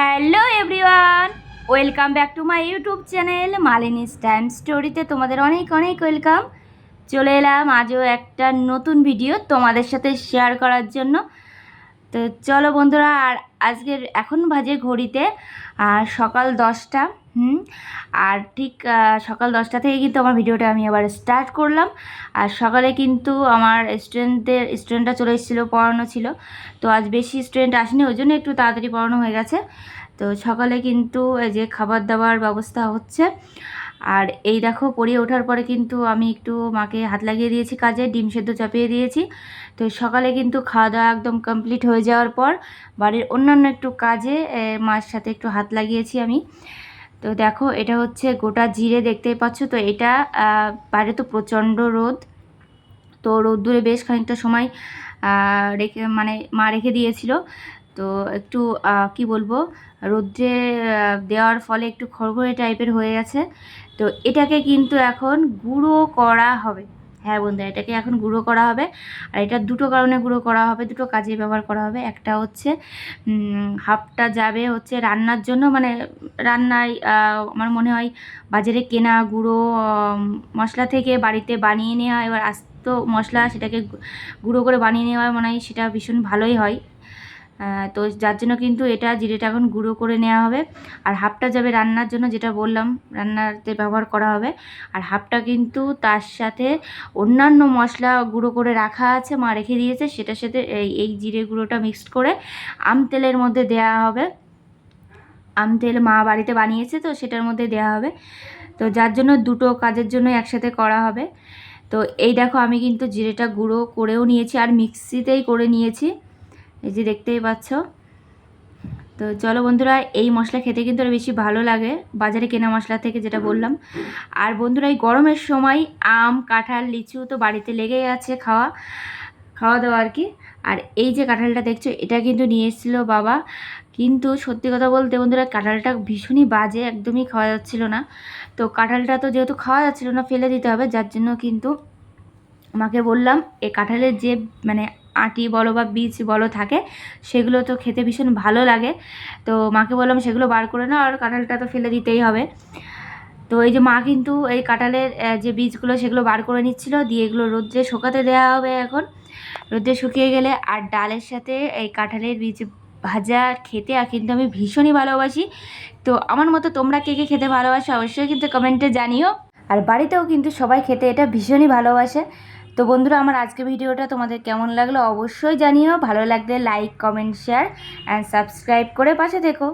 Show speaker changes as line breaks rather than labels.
Hello everyone, welcome back to my YouTube channel Malini time স্টোরিতে তোমাদের অনেক অনেক ওয়েলকাম। চলে এলাম আজও একটা নতুন ভিডিও তোমাদের সাথে শেয়ার করার জন্য। তো চলো বন্ধুরা, আর আজকের এখন বাজে ঘড়িতে সকাল দশটা। হুম, আর ঠিক সকাল দশটা থেকে কিন্তু আমার ভিডিওটা আমি আবার স্টার্ট করলাম। আর সকালে কিন্তু আমার স্টুডেন্টদের স্টুডেন্টরা চলে এসেছিল, পড়ানো ছিল। তো আজ বেশি স্টুডেন্ট আসেনি, ওই জন্য একটু তাড়াতাড়ি পড়ানো হয়ে গেছে। তো সকালে কিন্তু এই যে খাবার দাবার ব্যবস্থা হচ্ছে। আর এই দেখো, পড়িয়ে ওঠার পরে কিন্তু আমি একটু মাকে হাত লাগিয়ে দিয়েছি কাজে, ডিম সেদ্ধ চাপিয়ে দিয়েছি। তো সকালে কিন্তু খাওয়া দাওয়া একদম কমপ্লিট হয়ে যাওয়ার পর বাড়ির অন্যান্য একটু কাজে মার সাথে একটু হাত লাগিয়েছি আমি। তো দেখো, এটা হচ্ছে গোটা জিরে দেখতে পাচ্ছ। তো এটা বাইরে তো প্রচণ্ড রোদ। তো রোদ্দুরে বেশ খানিকটা সময় রেখে মানে মা রেখে দিয়েছিল। তো একটু কি বলব, রোদ্রে দেওয়ার ফলে একটু খড়গড়ে টাইপের হয়ে গেছে। তো এটাকে কিন্তু এখন গুঁড়ো করা হবে। হ্যাঁ বন্ধুরা, এটাকে এখন গুঁড়ো করা হবে। আর এটা দুটো কারণে গুঁড়ো করা হবে, দুটো কাজে ব্যবহার করা হবে। একটা হচ্ছে হাফটা যাবে হচ্ছে রান্নার জন্য মানে রান্নায় আমার মনে হয় বাজারে কেনা গুঁড়ো মশলা থেকে বাড়িতে বানিয়ে নেওয়া, এবার আস্ত মশলা সেটাকে গুঁড়ো করে বানিয়ে নেওয়া মনে হয় সেটা ভীষণ ভালোই হয়। তো যার জন্য কিন্তু এটা জিরেটা এখন গুঁড়ো করে নেওয়া হবে। আর হাফটা যাবে রান্নার জন্য, যেটা বললাম, রান্নাতে ব্যবহার করা হবে। আর হাফটা কিন্তু তার সাথে অন্যান্য মশলা গুঁড়ো করে রাখা আছে, মা রেখে দিয়েছে, সেটার সাথে এই এই জিরে গুঁড়োটা মিক্সড করে আম তেলের মধ্যে দেওয়া হবে। আম তেল মা বাড়িতে বানিয়েছে, তো সেটার মধ্যে দেওয়া হবে। তো যার জন্য দুটো কাজের জন্য একসাথে করা হবে। তো এই দেখো, আমি কিন্তু জিরেটা গুঁড়ো করেও নিয়েছি, আর মিক্সিতেই করে নিয়েছি। এই যে দেখতেই পাচ্ছ। তো চলো বন্ধুরা, এই মশলা খেতে কিন্তু আরও বেশি ভালো লাগে, বাজারে কেনা মশলা থেকে যেটা বললাম। আর বন্ধুরা, এই গরমের সময় আম, কাঁঠাল, লিচু তো বাড়িতে লেগেই আছে খাওয়া খাওয়া দাওয়া আর কি। আর এই যে কাঁঠালটা দেখছ, এটা কিন্তু নিয়ে এসেছিল বাবা। কিন্তু সত্যি কথা বলতে বন্ধুরা, কাঁঠালটা ভীষণই বাজে, একদমই খাওয়া যাচ্ছিল না। তো কাঁঠালটা তো যেহেতু খাওয়া যাচ্ছিল না, ফেলে দিতে হবে, যার জন্য কিন্তু মাকে বললাম এই কাঁঠালের যে মানে আটি বলো বা বীজ বলো থাকে, সেগুলো তো খেতে ভীষণ ভালো লাগে। তো মাকে বললাম সেগুলো বার করে নাও আর কাঁঠালটা তো ফেলে দিতেই হবে। তো এই যে মা কিন্তু এই কাঁঠালের যে বীজগুলো সেগুলো বার করে নিচ্ছিল, দিয়ে এগুলো রোদ্রে শুকাতে দেওয়া হবে এখন। রোদ্রে শুকিয়ে গেলে আর ডালের সাথে এই কাঁঠালের বীজ ভাজা খেতে আর কিন্তু আমি ভীষণই ভালোবাসি। তো আমার মতো তোমরা কে কে খেতে ভালোবাসো অবশ্যই কিন্তু কমেন্টে জানিও। আর বাড়িতেও কিন্তু সবাই খেতে এটা ভীষণই ভালোবাসে। তো বন্ধুরা, আমার আজকে ভিডিওটা তোমাদের কেমন লাগল অবশ্যই জানিও। ভালো লাগলে like comment share and subscribe করে পাশে থেকো।